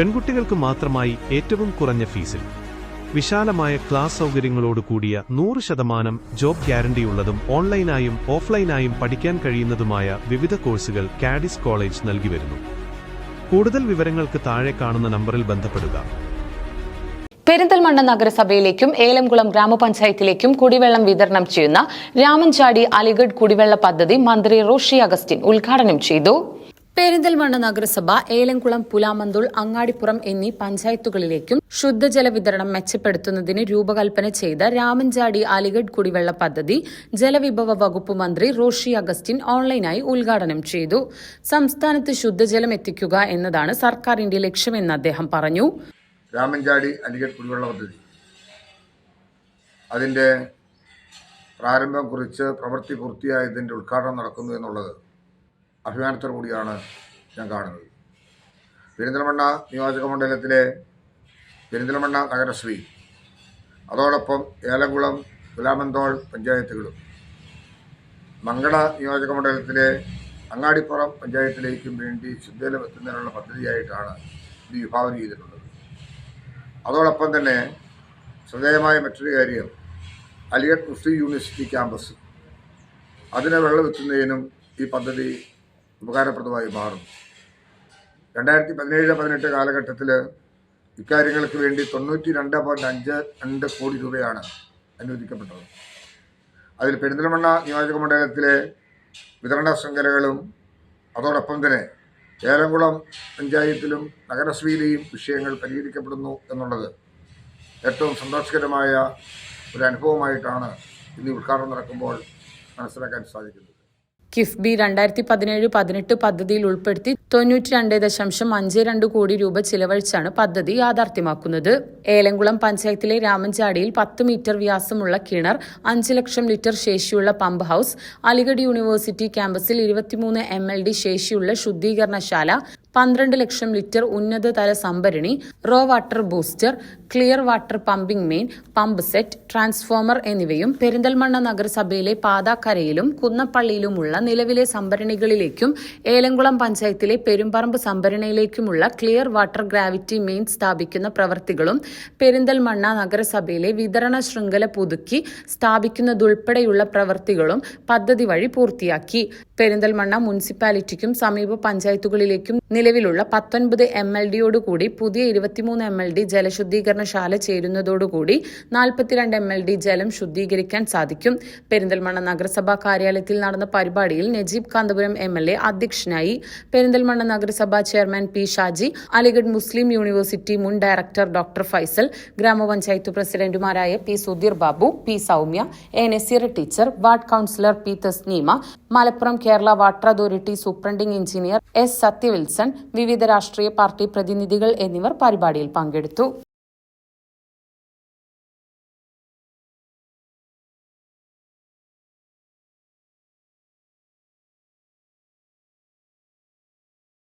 പെൺകുട്ടികൾക്ക് മാത്രമായി ഏറ്റവും കുറഞ്ഞ ഫീസിൽ. വിശാലമായ ക്ലാസ് സൗകര്യങ്ങളോട് കൂടിയ നൂറ് ശതമാനം ജോബ് ഗ്യാരണ്ടിയുള്ളതും ഓൺലൈനായും ഓഫ്ലൈനായും പഠിക്കാൻ കഴിയുന്നതുമായ വിവിധ കോഴ്സുകൾ കാഡിസ് കോളേജ് നൽകി വരുന്നു. കൂടുതൽ വിവരങ്ങൾക്ക് താഴെ കാണുന്ന നമ്പറിൽ ബന്ധപ്പെടുക. പെരിന്തൽമണ്ണ നഗരസഭയിലേക്കും ഏലംകുളം ഗ്രാമപഞ്ചായത്തിലേക്കും കുടിവെള്ളം വിതരണം ചെയ്യുന്ന രാമൻചാടി അലിഗഡ് കുടിവെള്ള പദ്ധതി മന്ത്രി റോഷി അഗസ്റ്റിൻ ഉദ്ഘാടനം ചെയ്തു. പെരിന്തൽമണ്ണ നഗരസഭ ഏലംകുളം പുലാമന്തുൾ അങ്ങാടിപ്പുറം എന്നീ പഞ്ചായത്തുകളിലേക്കും ശുദ്ധജല വിതരണം മെച്ചപ്പെടുത്തുന്നതിന് രൂപകൽപ്പന ചെയ്ത രാമൻചാടി അലിഗഡ് കുടിവെള്ള പദ്ധതി ജലവിഭവ വകുപ്പ് മന്ത്രി റോഷി അഗസ്റ്റിൻ ഓൺലൈനായി ഉദ്ഘാടനം ചെയ്തു. സംസ്ഥാനത്ത് ശുദ്ധജലം എത്തിക്കുക എന്നതാണ് സർക്കാരിന്റെ ലക്ഷ്യമെന്ന് അദ്ദേഹം പറഞ്ഞു. രാമൻചാടി അലിഗഡ് കുടിവെള്ള പദ്ധതി. അതിന്റെ പ്രാരംഭം കുറിച്ച് പ്രവൃത്തി പൂർത്തിയായതിന്റെ ഉദ്ഘാടനം നടക്കുന്നു എന്നുള്ളത് അഭിമാനത്തോടു കൂടിയാണ് ഞാൻ കാണുന്നത്. പെരിന്തൽമണ്ണ നിയോജക മണ്ഡലത്തിലെ പെരിന്തൽമണ്ണ നഗരശ്രീ അതോടൊപ്പം ഏലംകുളം കുലാമന്തോൾ പഞ്ചായത്തുകളും മങ്കട നിയോജക മണ്ഡലത്തിലെ അങ്ങാടിപ്പുറം പഞ്ചായത്തിലേക്കും വേണ്ടി ശുദ്ധജലം എത്തുന്നതിനുള്ള പദ്ധതിയായിട്ടാണ് ഇത് വിഭാവന ചെയ്തിട്ടുള്ളത്. അതോടൊപ്പം തന്നെ ശ്രദ്ധേയമായ മറ്റൊരു കാര്യം അലിഗഡ് മുസ്ലിം യൂണിവേഴ്സിറ്റി ക്യാമ്പസ്. അതിനെ വെള്ളം എത്തുന്നതിനും ഈ പദ്ധതി ഉപകാരപ്രദമായി മാറും. രണ്ടായിരത്തി പതിനേഴ് പതിനെട്ട് കാലഘട്ടത്തിൽ ഇക്കാര്യങ്ങൾക്ക് വേണ്ടി തൊണ്ണൂറ്റി രണ്ട് പോയിന്റ് അഞ്ച് രണ്ട് കോടി രൂപയാണ് അനുവദിക്കപ്പെട്ടത്. അതിൽ പെരിന്തൽമണ്ണ നിയോജക മണ്ഡലത്തിലെ വിതരണ ശൃംഖലകളും അതോടൊപ്പം തന്നെ ഏലംകുളം പഞ്ചായത്തിലും നഗരസഭയിലെയും വിഷയങ്ങൾ പരിഹരിക്കപ്പെടുന്നു എന്നുള്ളത് ഏറ്റവും സന്തോഷകരമായ ഒരു അനുഭവമായിട്ടാണ് ഇന്ന് ഉദ്ഘാടനം നടക്കുമ്പോൾ മനസ്സിലാക്കാൻ സാധിക്കുന്നത്. കിഫ്ബി രണ്ടായിരത്തി പതിനേഴ് പതിനെട്ട് പദ്ധതിയിൽ ഉൾപ്പെടുത്തി തൊണ്ണൂറ്റി രണ്ട് ദശാംശം അഞ്ച് രണ്ട് കോടി രൂപ ചിലവഴിച്ചാണ് പദ്ധതി യാഥാർത്ഥ്യമാക്കുന്നത്. ഏലംകുളം പഞ്ചായത്തിലെ രാമൻചാടിയിൽ പത്ത് മീറ്റർ വ്യാസമുള്ള കിണർ അഞ്ച് ലക്ഷം ലിറ്റർ ശേഷിയുള്ള പമ്പ് ഹൌസ് അലിഗഡ് യൂണിവേഴ്സിറ്റി ക്യാമ്പസിൽ ഇരുപത്തിമൂന്ന് എം എൽ ഡി ശേഷിയുള്ള ശുദ്ധീകരണശാല പന്ത്രണ്ട് ലക്ഷം ലിറ്റർ ഉന്നതതല സംഭരണി raw water booster clear water pumping main pump set transformer എന്നിവയും പെരിന്തൽമണ്ണ നഗരസഭയിലെ പാതാക്കരയിലും കുന്നപ്പള്ളിയിലുമുള്ള നിലവിലെ സംഭരണികളിലേക്കും ഏലംകുളം പഞ്ചായത്തിലെ പെരുമ്പറമ്പ് സംഭരണിയിലേക്കുമുള്ള ക്ലിയർ വാട്ടർ ഗ്രാവിറ്റി മെയിൻ സ്ഥാപിക്കുന്ന പ്രവൃത്തികളും പെരിന്തൽമണ്ണ നഗരസഭയിലെ വിതരണ ശൃംഖല പുതുക്കി സ്ഥാപിക്കുന്നതുൾപ്പെടെയുള്ള പ്രവൃത്തികളും പദ്ധതി വഴി പൂർത്തിയാക്കി. പെരിന്തൽമണ്ണ മുനിസിപ്പാലിറ്റിക്കും സമീപ പഞ്ചായത്തുകളിലേക്കും നിലവിലുള്ള പത്തൊൻപത് എം എൽ ഡിയോടുകൂടി പുതിയ ഇരുപത്തിമൂന്ന് എം എൽ ഡി ജലശുദ്ധീകരണശാല ചേരുന്നതോടുകൂടി നാൽപ്പത്തിരണ്ട് എം എൽ ഡി ജലം ശുദ്ധീകരിക്കാൻ സാധിക്കും. പെരിന്തൽമണ്ണ നഗരസഭാ കാര്യാലയത്തിൽ നടന്ന പരിപാടിയിൽ Najeeb Kanthapuram M L A അധ്യക്ഷനായി. പെരിന്തൽമണ്ണ നഗരസഭാ chairman P Shaji Aligarh Muslim university മുൻ ഡയറക്ടർ ഡോക്ടർ ഫൈസൽ ഗ്രാമപഞ്ചായത്ത് പ്രസിഡന്റുമാരായ P Sudheer Babu P Soumya A teacher ward councillor P Thasneema Malappuram Kerala water authority superintending engineer S Sathyawilson വിവിധ രാഷ്ട്രീയ party പ്രതിനിധികൾ എന്നിവർ പരിപാടിയിൽ പങ്കെടുത്തു.